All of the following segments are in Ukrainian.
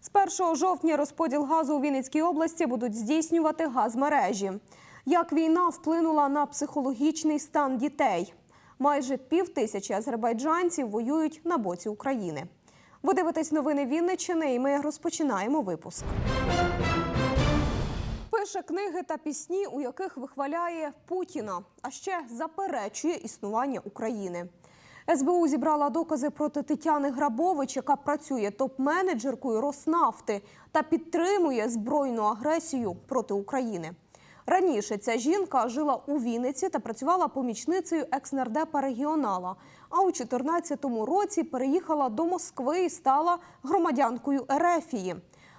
З 1 жовтня розподіл газу у Вінницькій області будуть здійснювати газмережі. Як війна вплинула на психологічний стан дітей? Майже пів тисячі азербайджанців воюють на боці України. Ви дивитесь новини Вінниччини, і ми розпочинаємо випуск. Пише книги та пісні, у яких вихваляє Путіна, а ще заперечує існування України. СБУ зібрала докази проти Тетяни Грабович, яка працює топ-менеджеркою Роснафти та підтримує збройну агресію проти України. Раніше ця жінка жила у Вінниці та працювала помічницею екснардепа регіонала. А у 2014 році переїхала до Москви і стала громадянкою Ерефії.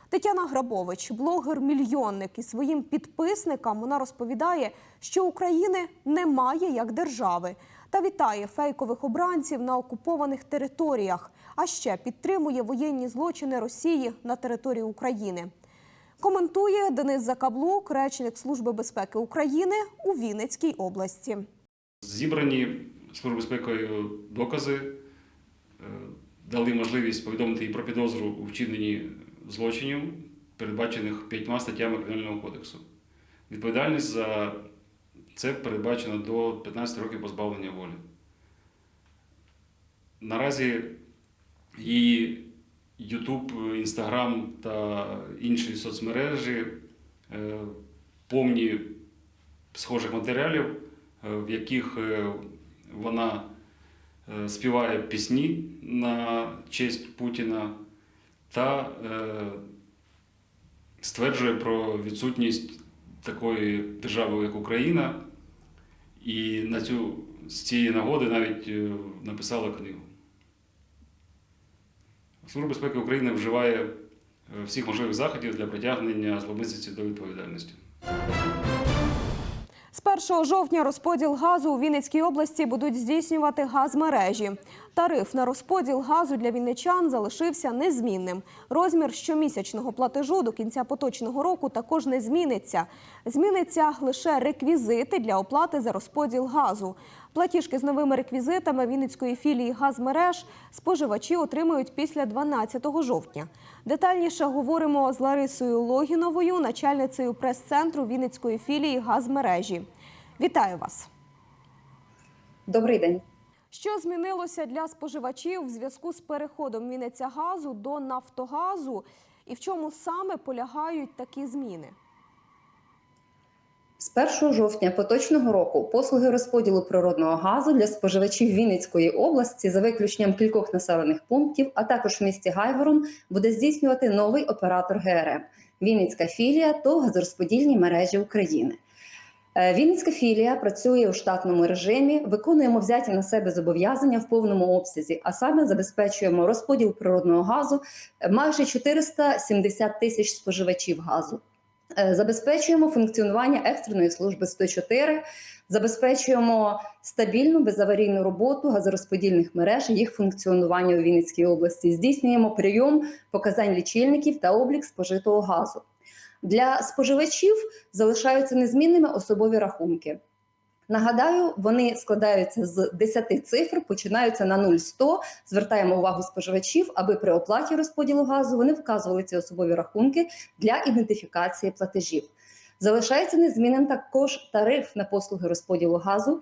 Тетяна Грабович, блогер-мільйонник, і своїм підписникам вона розповідає, що України немає як держави, та вітає фейкових обранців на окупованих територіях, а ще підтримує воєнні злочини Росії на території України. Коментує Денис Закаблук, речник Служби безпеки України у Вінницькій області. Зібрані Службою безпекою докази е, дали можливість повідомити і про підозру у вчиненні злочинів, передбачених п'ятьма статтями Кримінального кодексу. Відповідальність за це передбачено до 15 років позбавлення волі. Наразі її YouTube, Instagram та інші соцмережі е, повні схожих матеріалів, е, в яких е, вона співає пісні на честь Путіна та е, стверджує про відсутність такої держави, як Україна, і на цю, з цієї нагоди навіть е, написала книгу. Служба безпеки України вживає е, всіх можливих заходів для притягнення зловмисниці до відповідальності. З 1 жовтня розподіл газу у Вінницькій області будуть здійснювати газмережі. Тариф на розподіл газу для вінничан залишився незмінним. Розмір щомісячного платежу до кінця поточного року також не зміниться. Зміниться лише реквізити для оплати за розподіл газу. Платіжки з новими реквізитами Вінницької філії газмереж споживачі отримують після 12 жовтня. Детальніше говоримо з Ларисою Логіновою, начальницею прес-центру Вінницької філії газмережі. Вітаю вас! Добрий день. Що змінилося для споживачів в зв'язку з переходом Вінниця газу до Нафтогазу, і в чому саме полягають такі зміни? З 1 жовтня поточного року послуги розподілу природного газу для споживачів Вінницької області за виключенням кількох населених пунктів, а також в місті Гайворон, буде здійснювати новий оператор ГРМ Вінницька філія ТОВ газорозподільні мережі України. Е, Вінницька філія працює у штатному режимі, виконуємо взяті на себе зобов'язання в повному обсязі, а саме забезпечуємо розподіл природного газу е, майже 470 тисяч споживачів газу. Е, Забезпечуємо функціонування екстреної служби 104, забезпечуємо стабільну безаварійну роботу газорозподільних мереж і їх функціонування у Вінницькій області. Здійснюємо прийом показань лічильників та облік спожитого газу. Для споживачів залишаються незмінними особові рахунки. Нагадаю, вони складаються з 10 цифр, починаються на 0,100. Звертаємо увагу споживачів, аби при оплаті розподілу газу вони вказували ці особові рахунки для ідентифікації платежів. Залишається незмінним також тариф на послуги розподілу газу.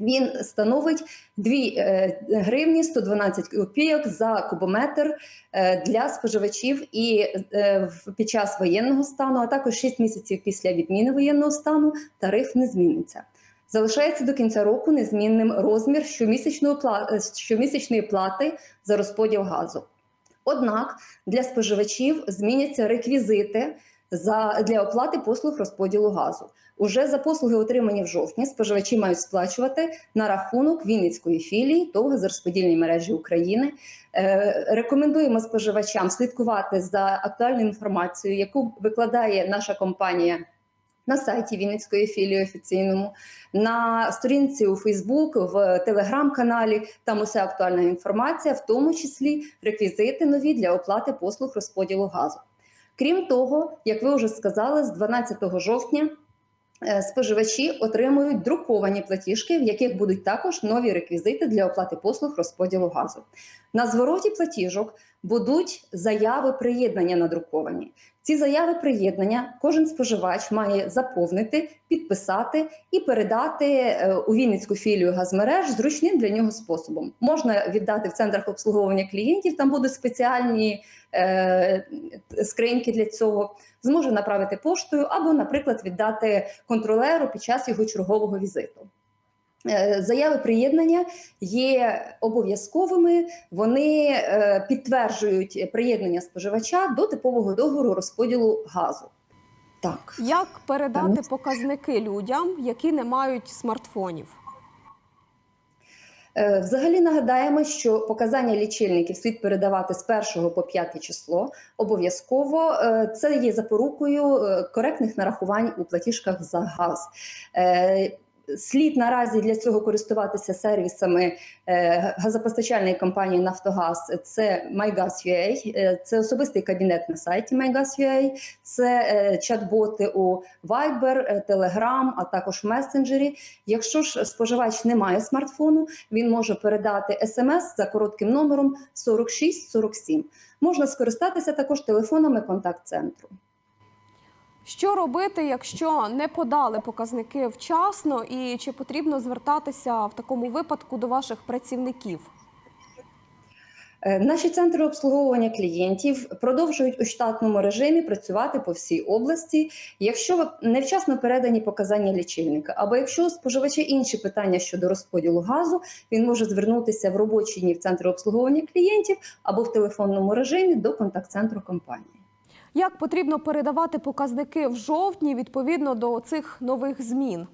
Він становить 2 е, гривні 112 копійок за кубометр е, для споживачів і е, під час воєнного стану, а також 6 місяців після відміни воєнного стану тариф не зміниться. Залишається до кінця року незмінним розмір щомісячної плати за розподіл газу. Однак для споживачів зміняться реквізити за, для оплати послуг розподілу газу. Уже за послуги, отримані в жовтні, споживачі мають сплачувати на рахунок Вінницької філії ТОВ газорозподільної мережі України. Е, рекомендуємо споживачам слідкувати за актуальною інформацією, яку викладає наша компанія на сайті Вінницької філії офіційному, на сторінці у Фейсбук, в телеграм-каналі. Там уся актуальна інформація, в тому числі реквізити нові для оплати послуг розподілу газу. Крім того, як ви вже сказали, з 12 жовтня е, споживачі отримують друковані платіжки, в яких будуть також нові реквізити для оплати послуг розподілу газу. На звороті платіжок будуть заяви приєднання надруковані. Ці заяви приєднання кожен споживач має заповнити, підписати і передати е, у Вінницьку філію газмереж зручним для нього способом. Можна віддати в центрах обслуговування клієнтів, там будуть спеціальні е, скриньки для цього. Зможе направити поштою або, наприклад, віддати контролеру під час його чергового візиту. Е, Заяви приєднання є обов'язковими. Вони е, підтверджують приєднання споживача до типового договору розподілу газу. Так. Як передати Так. показники людям, які не мають смартфонів? Е, Взагалі нагадаємо, що показання лічильників слід передавати з 1 по 5 число. Обов'язково це є запорукою коректних нарахувань у платіжках за газ. Слід наразі для цього користуватися сервісами е, газопостачальної компанії Нафтогаз. Це MyGas.ua, е, це особистий кабінет на сайті MyGas.ua, це е, чат-боти у Viber, Telegram, а також в месенджері. Якщо ж споживач не має смартфону, він може передати смс за коротким номером 4647. Можна скористатися також телефонами контакт-центру. Що робити, якщо не подали показники вчасно, і чи потрібно звертатися в такому випадку до ваших працівників? Е, Наші центри обслуговування клієнтів продовжують у штатному режимі працювати по всій області. Якщо невчасно передані показання лічильника, або якщо у споживача інші питання щодо розподілу газу, він може звернутися в робочі дні в центр обслуговування клієнтів або в телефонному режимі до контакт-центру компанії. Як потрібно передавати показники в жовтні відповідно до цих нових змін?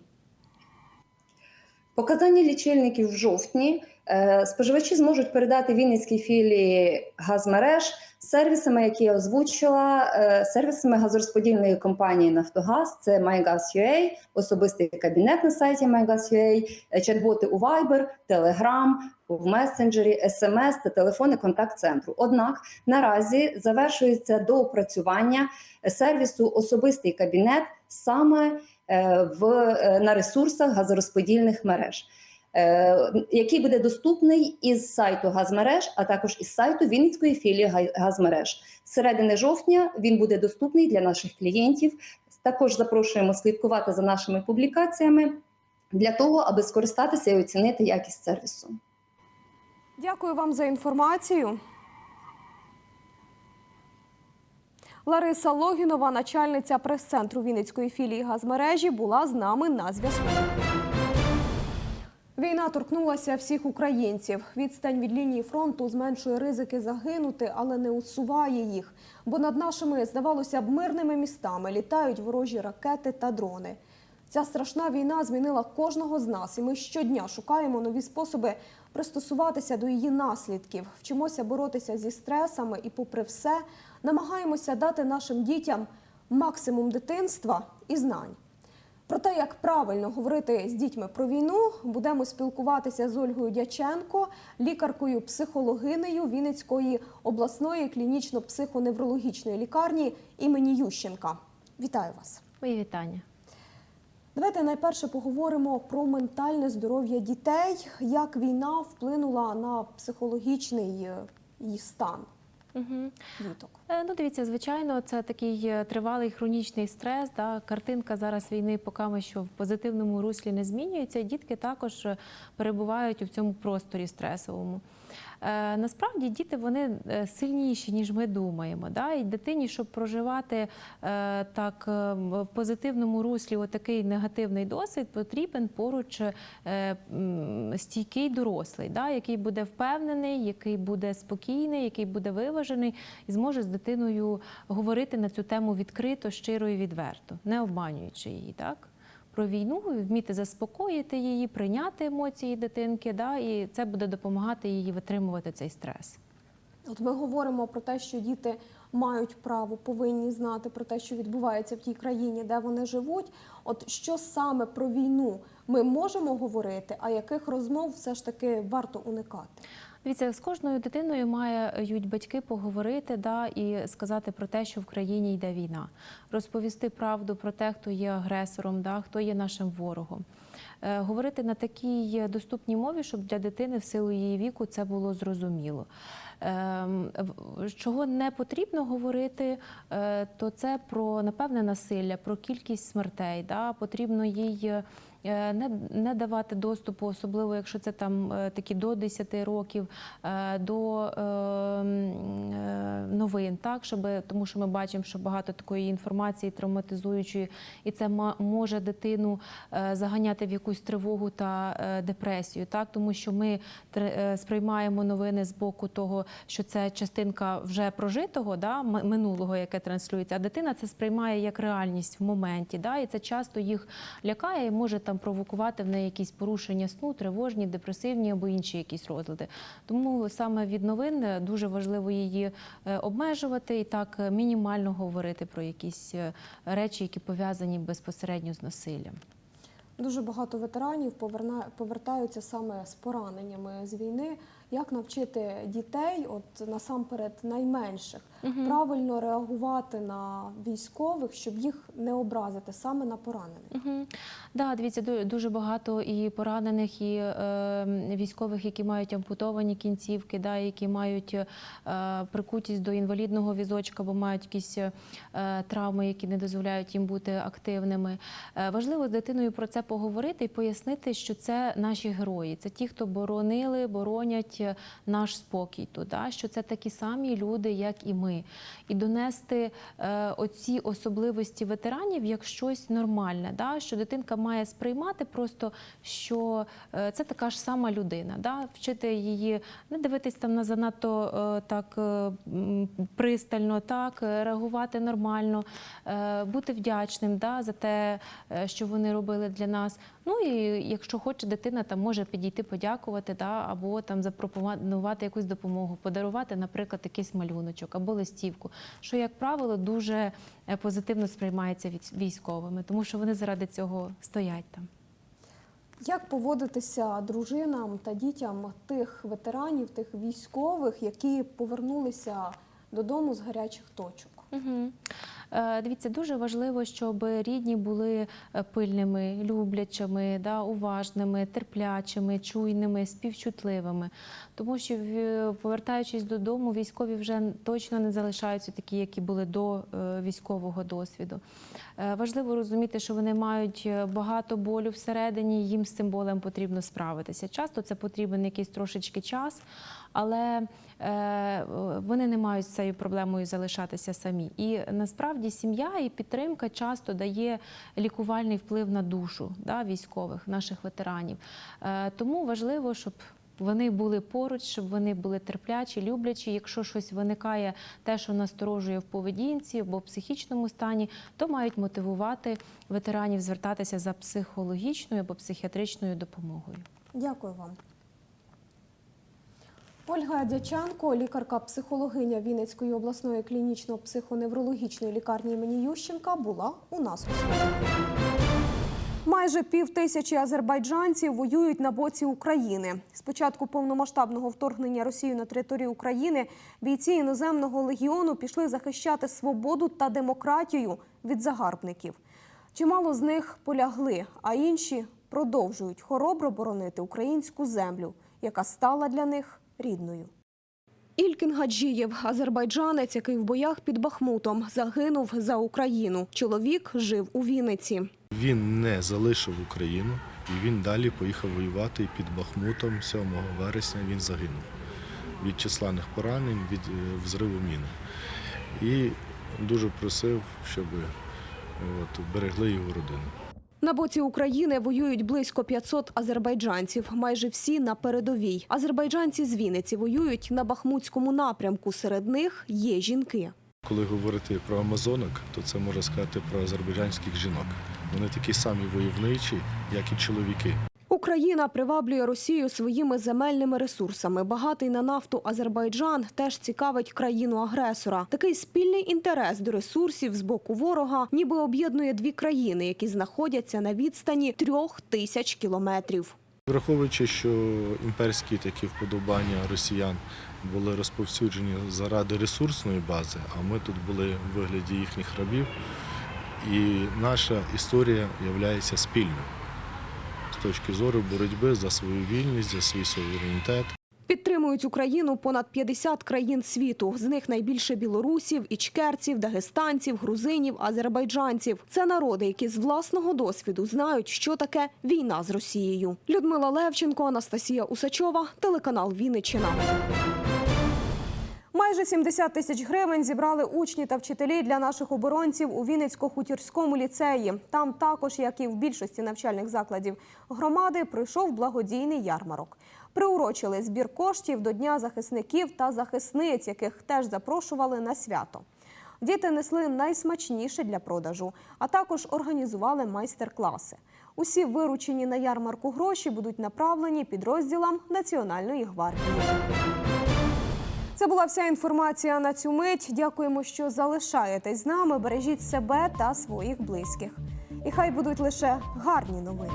Показання лічильників в жовтні е, споживачі зможуть передати Вінницькій філії газмереж сервісами, які я озвучила, е, сервісами газорозподільної компанії Нафтогаз. Це MyGas.ua, особистий кабінет на сайті MyGas.ua, е, чат-боти у Viber, Telegram, в месенджері, SMS та телефони контакт-центру. Однак наразі завершується доопрацювання сервісу особистий кабінет саме е, в, е, на ресурсах газорозподільних мереж, е, який буде доступний із сайту газмереж, а також із сайту Вінницької філії газмереж. З середини жовтня він буде доступний для наших клієнтів. Також запрошуємо слідкувати за нашими публікаціями для того, аби скористатися і оцінити якість сервісу. Дякую вам за інформацію. Лариса Логінова, начальниця прес-центру Вінницької філії газмережі, була з нами на зв'язку. Війна торкнулася всіх українців. Відстань від лінії фронту зменшує ризики загинути, але не усуває їх. Бо над нашими, здавалося б, мирними містами літають ворожі ракети та дрони. Ця страшна війна змінила кожного з нас, і ми щодня шукаємо нові способи пристосуватися до її наслідків, вчимося боротися зі стресами і, попри все, намагаємося дати нашим дітям максимум дитинства і знань. Про те, як правильно говорити з дітьми про війну, будемо спілкуватися з Ольгою Дяченко, лікаркою-психологинею Вінницької обласної клінічно-психоневрологічної лікарні імені Ющенка. Вітаю вас! Мої вітання. Давайте найперше поговоримо про ментальне здоров'я дітей, як війна вплинула на психологічний е, стан Угу. діток. Е, Ну, дивіться, звичайно, це такий е, тривалий хронічний стрес. Да? Картинка зараз війни поки що в позитивному руслі не змінюється. Дітки також е, перебувають у цьому просторі стресовому. Насправді діти вони сильніші, ніж ми думаємо. Да? І дитині, щоб проживати так в позитивному руслі отакий негативний досвід, потрібен поруч стійкий дорослий, да? який буде впевнений, який буде спокійний, який буде виважений і зможе дитиною говорити на цю тему відкрито, щиро і відверто, не обманюючи її. Так? Про війну, вміти заспокоїти її, прийняти емоції дитинки, да, і це буде допомагати їй витримувати цей стрес. От ми говоримо про те, що діти мають право, повинні знати про те, що відбувається в тій країні, де вони живуть. От що саме про війну ми можемо говорити, а яких розмов все ж таки варто уникати? Дивіться, з кожною дитиною мають батьки поговорити да, і сказати про те, що в країні йде війна, розповісти правду про те, хто є агресором, да, хто є нашим ворогом. Е, Говорити на такій доступній мові, щоб для дитини в силу її віку це було зрозуміло. Ем, Чого не потрібно говорити, е, то це про напевне насилля, про кількість смертей. Да? Потрібно їй е, не, не давати доступу, особливо якщо це там е, такі до 10 років, е, до е, е, новин, так? Щоб тому, що ми бачимо, що багато такої інформації травматизуючої, і це може дитину е, заганяти в якусь тривогу та е, депресію, так? Тому що ми е, сприймаємо новини з боку того, що це частинка вже прожитого, да, минулого, яке транслюється, а дитина це сприймає як реальність в моменті, да, і це часто їх лякає і може там провокувати в неї якісь порушення сну, тривожні, депресивні або інші якісь розлади. Тому саме від новин е, дуже важливо її е, обмежувати і так е, мінімально говорити про якісь речі, які пов'язані безпосередньо з насиллям. Дуже багато ветеранів повертаються саме з пораненнями з війни. Як навчити дітей, от насамперед найменших, правильно реагувати на військових, щоб їх не образити саме на поранених? Угу. Да, дивіться, дуже багато і поранених, і е, військових, які мають ампутовані кінцівки, да, які мають е, прикутість до інвалідного візочка, бо мають якісь е, травми, які не дозволяють їм бути активними. Е, важливо з дитиною про це поговорити і пояснити, що це наші герої, це ті, хто боронили, боронять е, наш спокій тут, да, що це такі самі люди, як і ми, і донести е, оці особливості ветеранів як щось нормальне, да, що дитинка має сприймати просто, що е, це така ж сама людина, да, вчити її не дивитись там на занадто е, так е, пристально, так е, реагувати нормально, е, бути вдячним да, за те, е, що вони робили для нас. Ну і якщо хоче дитина, там може підійти подякувати, да, або там запропонувати якусь допомогу, подарувати, наприклад, якийсь малюночок або листівку, що, як правило, дуже е, позитивно сприймається від військовими, тому що вони заради цього стоять там. Як поводитися дружинам та дітям тих ветеранів, тих військових, які повернулися додому з гарячих точок? Угу. Дивіться, дуже важливо, щоб рідні були е, пильними, люблячими, да, уважними, терплячими, чуйними, співчутливими. Тому що, повертаючись додому, військові вже точно не залишаються такі, які були до е, військового досвіду. Е, Важливо розуміти, що вони мають е, багато болю всередині, їм з цим болем потрібно справитися. Часто це потрібен якийсь трошечки час, але е, вони не мають з цією проблемою залишатися самі. І насправді сім'я і підтримка часто дає лікувальний вплив на душу да, військових, наших ветеранів. Е, Тому важливо, щоб вони були поруч, щоб вони були терплячі, люблячі. Якщо щось виникає, те, що насторожує в поведінці або психічному стані, то мають мотивувати ветеранів звертатися за психологічною або психіатричною допомогою. Дякую вам. Ольга Дяченко, лікарка-психологиня Вінницької обласної клінічно-психоневрологічної лікарні імені Ющенка, була у нас у. Майже пів тисячі азербайджанців воюють на боці України. З початку повномасштабного вторгнення Росії на територію України бійці іноземного легіону пішли захищати свободу та демократію від загарбників. Чимало з них полягли, а інші продовжують хоробро боронити українську землю, яка стала для них рідною. Ількін Гаджієв, азербайджанець, який в боях під Бахмутом загинув за Україну. Чоловік жив у Вінниці. Він не залишив Україну і він далі поїхав воювати під Бахмутом 7 вересня він загинув від численних поранень, від е, взриву міни. І дуже просив, щоб от, берегли його родину. На боці України воюють близько 500 азербайджанців, майже всі на передовій. Азербайджанці з Вінниці воюють на Бахмутському напрямку. Серед них є жінки. Коли говорити про амазонок, то це можна сказати про азербайджанських жінок. Вони такі самі войовничі, як і чоловіки. Україна приваблює Росію своїми земельними ресурсами. Багатий на нафту Азербайджан теж цікавить країну-агресора. Такий спільний інтерес до ресурсів з боку ворога ніби об'єднує дві країни, які знаходяться на відстані трьох тисяч кілометрів. Враховуючи, що імперські такі вподобання росіян були розповсюджені заради ресурсної бази, а ми тут були в вигляді їхніх рабів, і наша історія є спільною точки зору боротьби за свою вільність, за свій суверенітет. Підтримують Україну понад 50 країн світу. З них найбільше білорусів, ічкерців, дагестанців, грузинів, азербайджанців. Це народи, які з власного досвіду знають, що таке війна з Росією. Людмила Левченко, Анастасія Усачова, телеканал Вінниччина. Майже 70 тисяч гривень зібрали учні та вчителі для наших оборонців у Вінницько-Хутірському ліцеї. Там також, як і в більшості навчальних закладів громади, пройшов благодійний ярмарок. Приурочили збір коштів до Дня захисників та захисниць, яких теж запрошували на свято. Діти несли найсмачніше для продажу, а також організували майстер-класи. Усі виручені на ярмарку гроші будуть направлені підрозділам Національної гвардії. Це була вся інформація на цю мить. Дякуємо, що залишаєтесь з нами. Бережіть себе та своїх близьких. І хай будуть лише гарні новини.